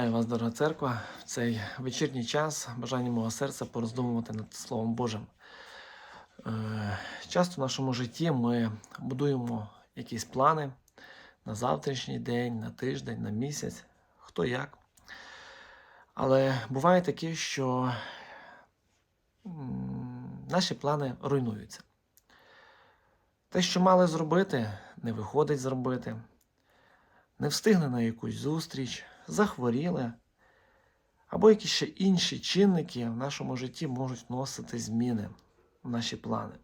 Вітаю вас, дорога церква, в цей вечірній час бажання мого серця пороздумувати над Словом Божим. Е, Часто в нашому житті ми будуємо якісь плани на завтрашній день, на тиждень, на місяць, хто як. Але буває таке, що наші плани руйнуються. Те, що мали зробити, не виходить зробити не встигли на якусь зустріч, захворіли, або якісь ще інші чинники в нашому житті можуть вносити зміни в наші плани.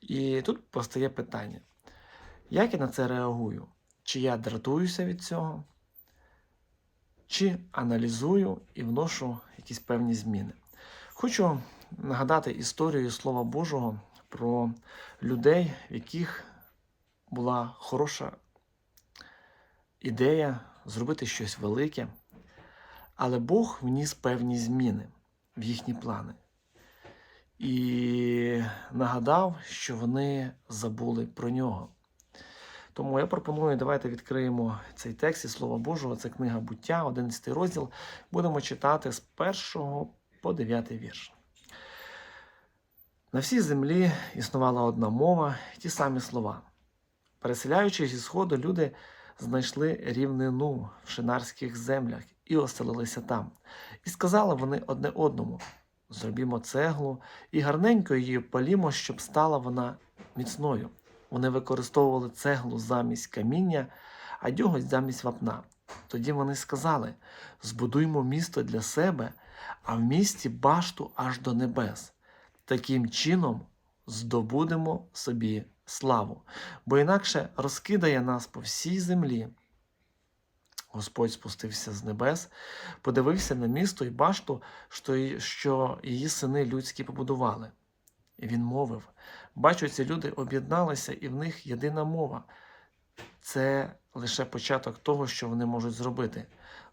І тут постає питання: як я на це реагую? Чи я дратуюся від цього, чи аналізую і вношу якісь певні зміни? Хочу нагадати історію Слова Божого про людей, в яких була хороша ідея зробити щось велике, але Бог вніс певні зміни в їхні плани. І нагадав, що вони забули про нього. Тому я пропоную, давайте відкриємо цей текст із Слова Божого. Це книга буття, 11 розділ. Будемо читати з 1 по 9 вірш. На всій землі існувала одна мова, ті самі слова. Переселяючись зі сходу, люди знайшли рівнину в шинарських землях і оселилися там. І сказали вони одне одному: зробімо цеглу і гарненько її палімо, щоб стала вона міцною. Вони використовували цеглу замість каміння, а дьоготь замість вапна. Тоді вони сказали: збудуймо місто для себе, а в місті башту аж до небес. Таким чином здобудемо собі славу, бо інакше розкидає нас по всій землі. Господь спустився з небес, подивився на місто і башту, що її сини людські побудували. І він мовив: Бачу, ці люди об'єдналися, і в них єдина мова. Це лише початок того, що вони можуть зробити.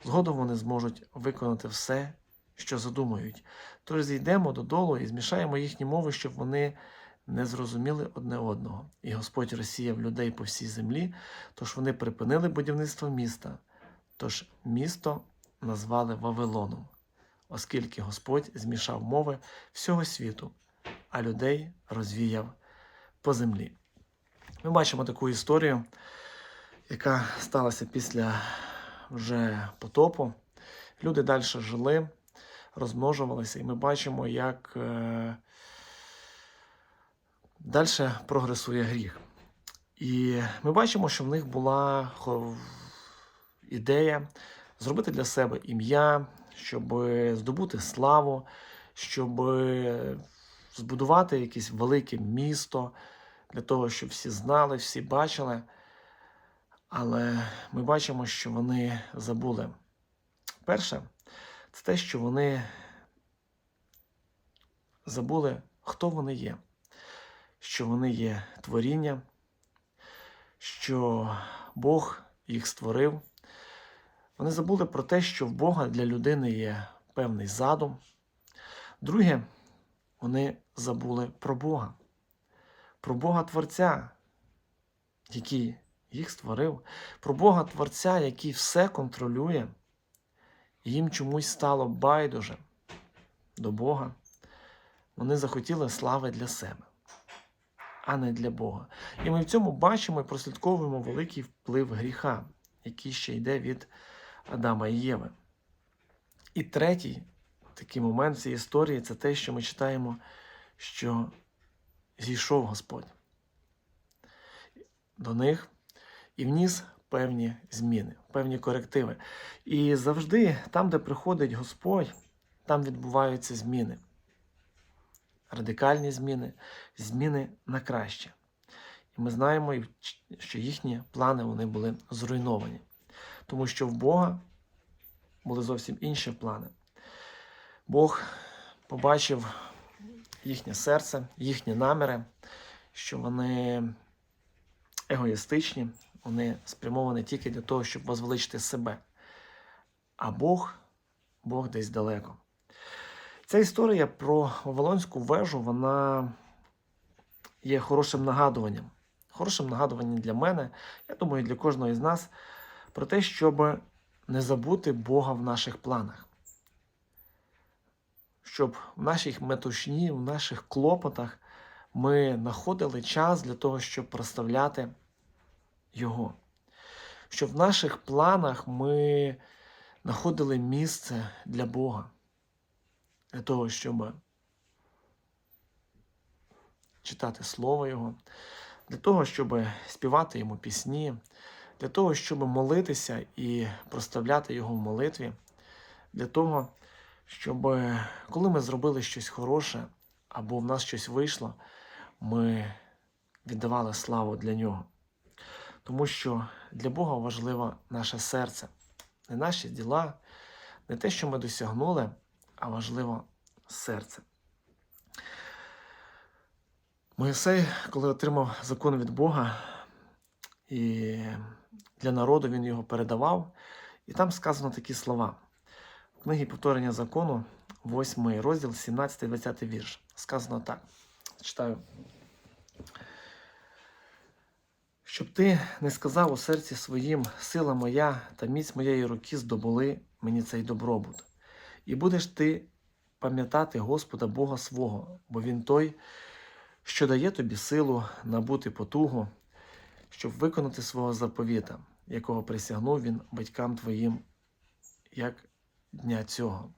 Згодом вони зможуть виконати все, що задумають. Тож зійдемо додолу і змішаємо їхні мови, щоб вони не зрозуміли одне одного, і Господь розсіяв людей по всій землі, тож вони припинили будівництво міста. Тож місто назвали Вавилоном, оскільки Господь змішав мови всього світу, а людей розвіяв по землі. Ми бачимо таку історію, яка сталася після вже потопу. Люди далі жили, розмножувалися, і ми бачимо, як е, далі прогресує гріх. І ми бачимо, що в них була ідея зробити для себе ім'я, щоб здобути славу, щоб збудувати якесь велике місто для того, щоб всі знали, всі бачили. Але ми бачимо, що вони забули. Перше, це те, що вони забули, хто вони є, що вони є творіння, що Бог їх створив. Вони забули про те, що в Бога для людини є певний задум. Друге, вони забули про Бога, про Бога Творця, який їх створив, про Бога Творця, який все контролює. І їм чомусь стало байдуже до Бога. Вони захотіли слави для себе, а не для Бога. І ми в цьому бачимо і прослідковуємо великий вплив гріха, який ще йде від Адама і Єви. І третій такий момент цій історії це те, що ми читаємо, що зійшов Господь до них і вніс певні зміни, певні корективи. І завжди, там, де приходить Господь, там відбуваються зміни. Радикальні зміни, зміни на краще. І ми знаємо, що їхні плани вони були зруйновані. Тому що в Бога були зовсім інші плани. Бог побачив їхнє серце, їхні наміри, що вони егоїстичні, вони спрямовані тільки для того, щоб возвеличити себе. А Бог, Бог десь далеко. Ця історія про Вавилонську вежу, вона є хорошим нагадуванням. Хорошим нагадуванням для мене, я думаю, для кожного із нас, про те, щоб не забути Бога в наших планах. Щоб в нашій метушні, в наших клопотах ми знаходили час для того, щоб проставляти Його. Щоб в наших планах ми знаходили місце для Бога, того, щоб читати Слово Його, для того, щоб співати Йому пісні, для того, щоб молитися і проставляти Його в молитві, для того, щоб коли ми зробили щось хороше або в нас щось вийшло, ми віддавали славу для нього. Тому що для Бога важливо наше серце, не наші діла, не те, що ми досягнули, а важливо серце. Моїсей, коли отримав закон від Бога, і для народу він його передавав, і там сказано такі слова. В книгі повторення закону, 8 розділ, 17-20 вірш. Сказано так. Читаю. Щоб ти не сказав у серці своїм, сила моя та міць моєї руки здобули мені цей добробут. І будеш ти пам'ятати Господа Бога свого, бо Він той, що дає тобі силу набути потугу, щоб виконати свого заповіта, якого присягнув він батькам твоїм, як дня цього.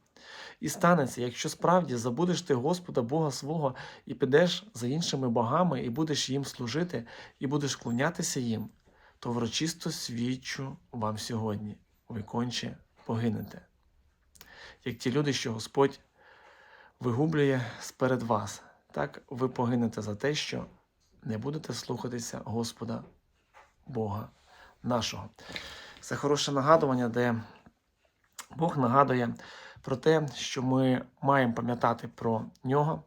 І станеться, якщо справді забудеш ти Господа Бога свого і підеш за іншими богами, і будеш їм служити, і будеш клонятися їм, то врочисто свідчу вам сьогодні, ви конче погинете. Як ті люди, що Господь вигублює сперед вас, так ви погинете за те, що не будете слухатися Господа Бога нашого. Це хороше нагадування, де Бог нагадує про те, що ми маємо пам'ятати про нього,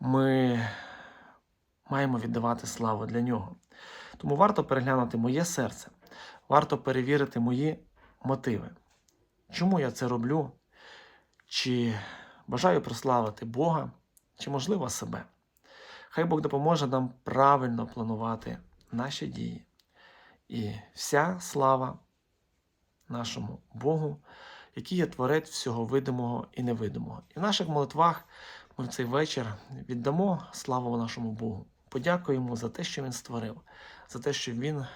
ми маємо віддавати славу для нього. Тому варто переглянути моє серце, варто перевірити мої мотиви. Чому я це роблю? Чи бажаю прославити Бога, чи, можливо, себе. Хай Бог допоможе нам правильно планувати наші дії. І вся слава нашому Богу, який є творець всього видимого і невидимого. І в наших молитвах ми в цей вечір віддамо славу нашому Богу. Подякуємо за те, що Він створив, за те, що Він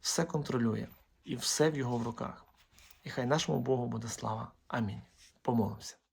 все контролює і все в його в руках. І хай нашому Богу буде слава. Амінь. Pomóżmy.